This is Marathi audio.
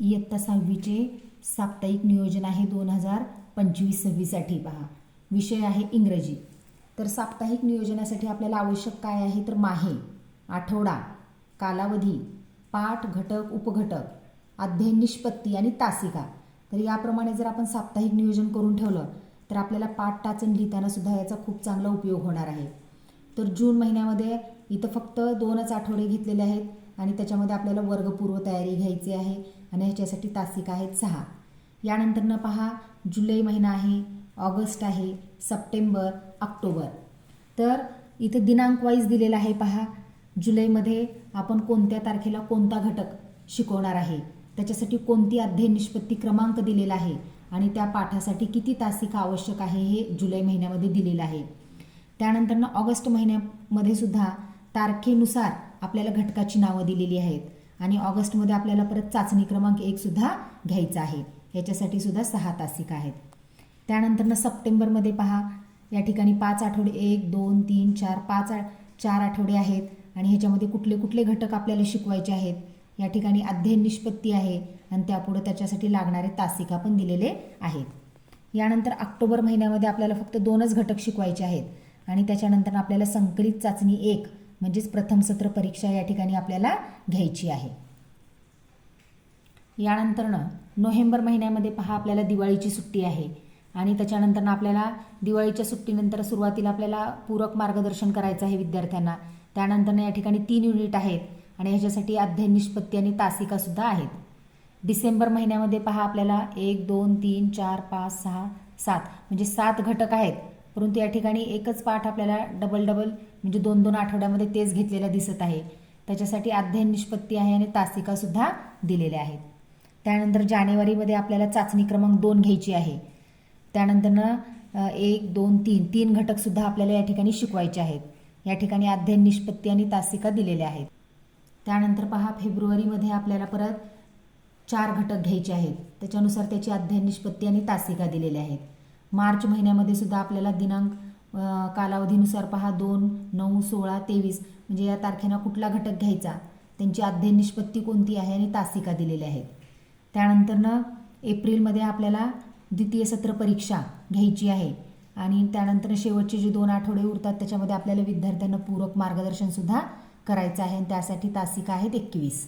इयत्ता सहावीचे साप्ताहिक नियोजन आहे दोन हजार पंचवीस सव्वीससाठी. पहा विषय आहे इंग्रजी. तर साप्ताहिक नियोजनासाठी आपल्याला आवश्यक काय आहे? तर माहे आठवडा कालावधी पाठ घटक उपघटक अध्ययन निष्पत्ती आणि तासिका. तर याप्रमाणे जर आपण साप्ताहिक नियोजन करून ठेवलं तर आपल्याला पाठ टाचण लिहिताना सुद्धा याचा खूप चांगला उपयोग होणार आहे. तर जून महिन्यामध्ये इथं फक्त दोनच आठवडे घेतलेले आहेत. आणि त्याच्यामध्ये आपल्याला वर्गपूर्व तयारी घ्यायची आहे आणि ह्याच्यासाठी तासिका आहेत सहा. यानंतरनं पहा जुलै महिना आहे ऑगस्ट आहे सप्टेंबर ऑक्टोबर. तर इथं दिनांक वाईज दिलेला आहे पहा जुलैमध्ये आपण कोणत्या तारखेला कोणता घटक शिकवणार आहे? त्याच्यासाठी कोणती अध्ययन निष्पत्ती क्रमांक दिलेला आहे? आणि त्या पाठासाठी किती तासिका आवश्यक आहे हे जुलै महिन्यामध्ये दिलेलं आहे. त्यानंतरनं ऑगस्ट महिन्यामध्ये सुद्धा तारखेनुसार आपल्याला घटकाची नावं दिलेली आहेत. आणि ऑगस्टमध्ये आपल्याला परत चाचणी क्रमांक एकसुद्धा घ्यायचा आहे. याच्यासाठी सुद्धा सहा तासिका आहेत. त्यानंतरनं सप्टेंबरमध्ये पहा. या ठिकाणी पाच आठवडे एक दोन तीन चार पाच चार आठवडे आहेत. आणि ह्याच्यामध्ये कुठले कुठले घटक आपल्याला शिकवायचे आहेत. या ठिकाणी अध्ययन निष्पत्ती आहे. आणि त्यापुढे त्याच्यासाठी लागणारे तासिका पण दिलेले आहेत. यानंतर ऑक्टोबर महिन्यामध्ये आपल्याला फक्त दोनच घटक शिकवायचे आहेत. आणि त्याच्यानंतर आपल्याला संकलित चाचणी एक म्हणजेच प्रथम सत्र परीक्षा या ठिकाणी आपल्याला घ्यायची आहे. यानंतरनं नोव्हेंबर महिन्यामध्ये पहा आपल्याला दिवाळीची सुट्टी आहे आणि त्याच्यानंतरनं आपल्याला दिवाळीच्या सुट्टीनंतर सुरुवातीला आपल्याला पूरक मार्गदर्शन करायचं आहे विद्यार्थ्यांना. त्यानंतरनं या ठिकाणी तीन युनिट आहेत आणि ह्याच्यासाठी अध्ययन निष्पत्ती आणि तासिकासुद्धा आहेत. डिसेंबर महिन्यामध्ये पहा आपल्याला एक दोन तीन चार पाच सहा सात म्हणजे सात घटक आहेत. परंतु या ठिकाणी एकच पाठ आपल्याला डबल डबल म्हणजे दोन दोन आठवड्यामध्ये तेच घेतलेला दिसत आहे. त्याच्यासाठी अध्ययन निष्पत्ती आहे आणि तासिकासुद्धा दिलेल्या आहेत. त्यानंतर जानेवारीमध्ये आपल्याला चाचणी क्रमांक दोन घ्यायची आहे. त्यानंतरनं एक दोन तीन तीन घटकसुद्धा आपल्याला या ठिकाणी शिकवायचे आहेत. या ठिकाणी अध्ययन निष्पत्ती आणि तासिका दिलेल्या आहेत. त्यानंतर पहा फेब्रुवारीमध्ये आपल्याला परत चार घटक घ्यायचे आहेत. त्याच्यानुसार त्याची अध्ययन निष्पत्ती आणि तासिका दिलेल्या आहेत. मार्च महिन्यामध्ये सुद्धा आपल्याला दिनांक कालावधीनुसार पहा दोन नऊ सोळा तेवीस म्हणजे या तारखेला कुठला घटक घ्यायचा? त्यांची अध्ययन निष्पत्ती कोणती आहे आणि तासिका दिलेल्या आहेत. त्यानंतरनं एप्रिलमध्ये आपल्याला द्वितीय सत्र परीक्षा घ्यायची आहे. आणि त्यानंतर शेवटचे जे दोन आठवडे उरतात त्याच्यामध्ये आपल्याला विद्यार्थ्यांना पूरक मार्गदर्शनसुद्धा करायचं आहे आणि त्यासाठी तासिका आहेत एकवीस.